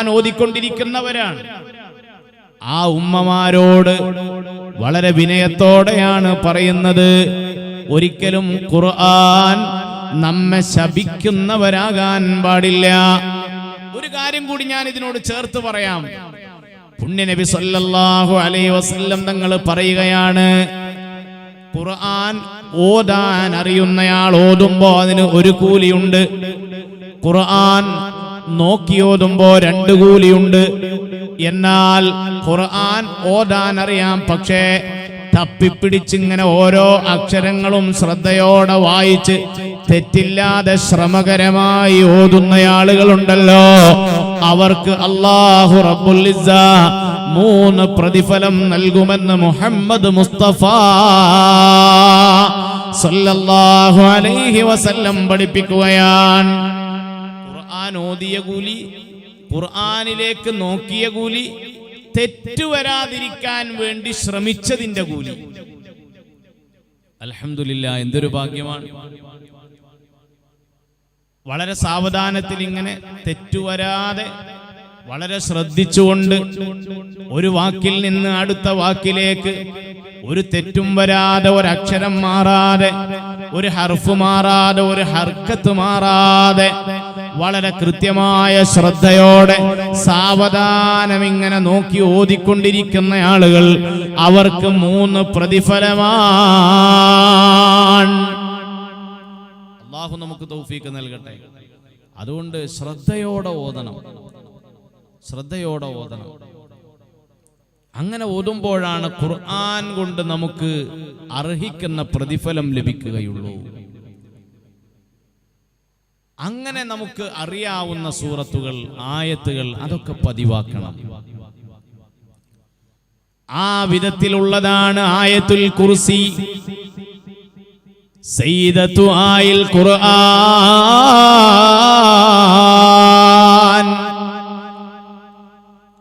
ഖുർആൻ ഓതിക്കൊണ്ടിരിക്കുന്നവരാണ്. ആ ഉമ്മമാരോട് വളരെ വിനയത്തോടെയാണ് പറയുന്നത് ഒരിക്കലും ഖുർആൻ നമ്മെ ശപിക്കുന്നവരാകാൻ പാടില്ല. ഒരു കാര്യം കൂടി ഞാൻ ഇതിനോട് ചേർത്ത് പറയാം. പുണ്യനബി സല്ലല്ലാഹു അലൈഹി വസല്ലം തങ്ങൾ പറയുകയാണ് ഖുർആൻ ഓതാൻ അറിയുന്നയാൾ ഓതുമ്പോ അതിന് ഒരു കൂലിയുണ്ട്. ഖുർആൻ നോക്കി രണ്ടു കൂലിയുണ്ട്. എന്നാൽ ഖുർആൻ ഓതാൻ അറിയാം പക്ഷേ തപ്പിപ്പിടിച്ചിങ്ങനെ ഓരോ അക്ഷരങ്ങളും ശ്രദ്ധയോടെ വായിച്ച് തെറ്റില്ലാതെ ശ്രമകരമായി ഓതുന്ന ആളുകളുണ്ടല്ലോ. അവർക്ക് അള്ളാഹു ഇസ്സ മൂന്ന് പ്രതിഫലം നൽകുമെന്ന് മുഹമ്മദ് മുസ്തഫ സല്ലല്ലാഹു അലൈഹി വസല്ലം പഠിപ്പിക്കുകയാണ്. ഖുർആൻ ഓതിയ കൂലി ഖുർആനിലേക്ക് നോക്കിയ കൂലി തെറ്റുവരാതിരിക്കാൻ വേണ്ടി ശ്രമിച്ചതിന്റെ കൂലി. അലഹമില്ല എന്തൊരു ഭാഗ്യമാണ്. വളരെ സാവധാനത്തിൽ ഇങ്ങനെ തെറ്റുവരാതെ വളരെ ശ്രദ്ധിച്ചുകൊണ്ട് ഒരു വാക്കിൽ നിന്ന് അടുത്ത വാക്കിലേക്ക് ഒരു തെറ്റും വരാതെ ഒരക്ഷരം മാറാതെ ഒരു ഹർഫ് മാറാതെ ഒരു ഹർക്കത്ത് മാറാതെ വളരെ കൃത്യമായ ശ്രദ്ധയോടെ സാവധാനം ഇങ്ങനെ നോക്കി ഓതിക്കൊണ്ടിരിക്കുന്ന ആളുകൾ അവർക്ക് മൂന്ന് പ്രതിഫലമാണ്. അള്ളാഹു നമുക്ക് തൗഫീക്ക് നൽകട്ടെ. അതുകൊണ്ട് ശ്രദ്ധയോടെ ഓതണം. ശ്രദ്ധയോടെ ഓതണം. അങ്ങനെ ഓതുമ്പോഴാണ് ഖുർആൻ കൊണ്ട് നമുക്ക് അർഹിക്കുന്ന പ്രതിഫലം ലഭിക്കുകയുള്ളൂ. അങ്ങനെ നമുക്ക് അറിയാവുന്ന സൂറത്തുകൾ ആയത്തുകൾ അതൊക്കെ പതിവാക്കണം. ആ വിധത്തിലുള്ളതാണ് ആയത്തുൽ കുർസി. സയ്യിദത്തു ആയിൽ ഖുർആൻ.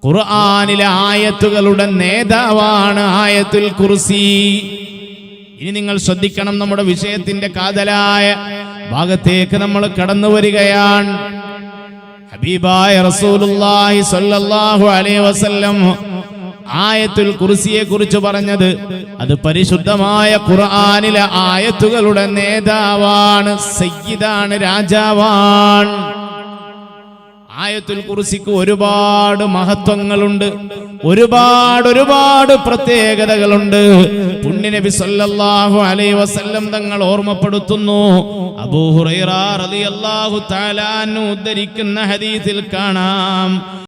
ഖുർആനിലെ ആയത്തുകളുടെ നേതാവാണ് ആയത്തുൽ കുർസി. ഇനി നിങ്ങൾ ശ്രദ്ധിക്കണം നമ്മുടെ വിഷയത്തിന്റെ കാതലായ ഭാഗത്തേക്ക് നമ്മൾ കടന്നു വരികയാണ്. ഹബീബായ റസൂലുള്ളാഹി സ്വല്ലല്ലാഹു അലൈഹി വസല്ലം ആയത്തുൽ കുർസിയെ കുറിച്ച് പറഞ്ഞത് അത് പരിശുദ്ധമായ ഖുർആനിലെ ആയത്തുകളുടെ നേതാവാണ് സയ്യിദാണ് രാജാവാണ്. ആയത്തുൽ കുറിസിക്ക് ഒരുപാട് മഹത്വങ്ങളുണ്ട്. ഒരുപാട് ഒരുപാട് പ്രത്യേകതകളുണ്ട്. പുണ്യനബി സല്ലല്ലാഹു അലൈഹി വസല്ലം തങ്ങൾ ഓർമ്മപ്പെടുത്തുന്നു. അബൂ ഹുറൈറ റളിയല്ലാഹു തആല ഉദ്ധരിക്കുന്ന ഹദീസിൽ കാണാം.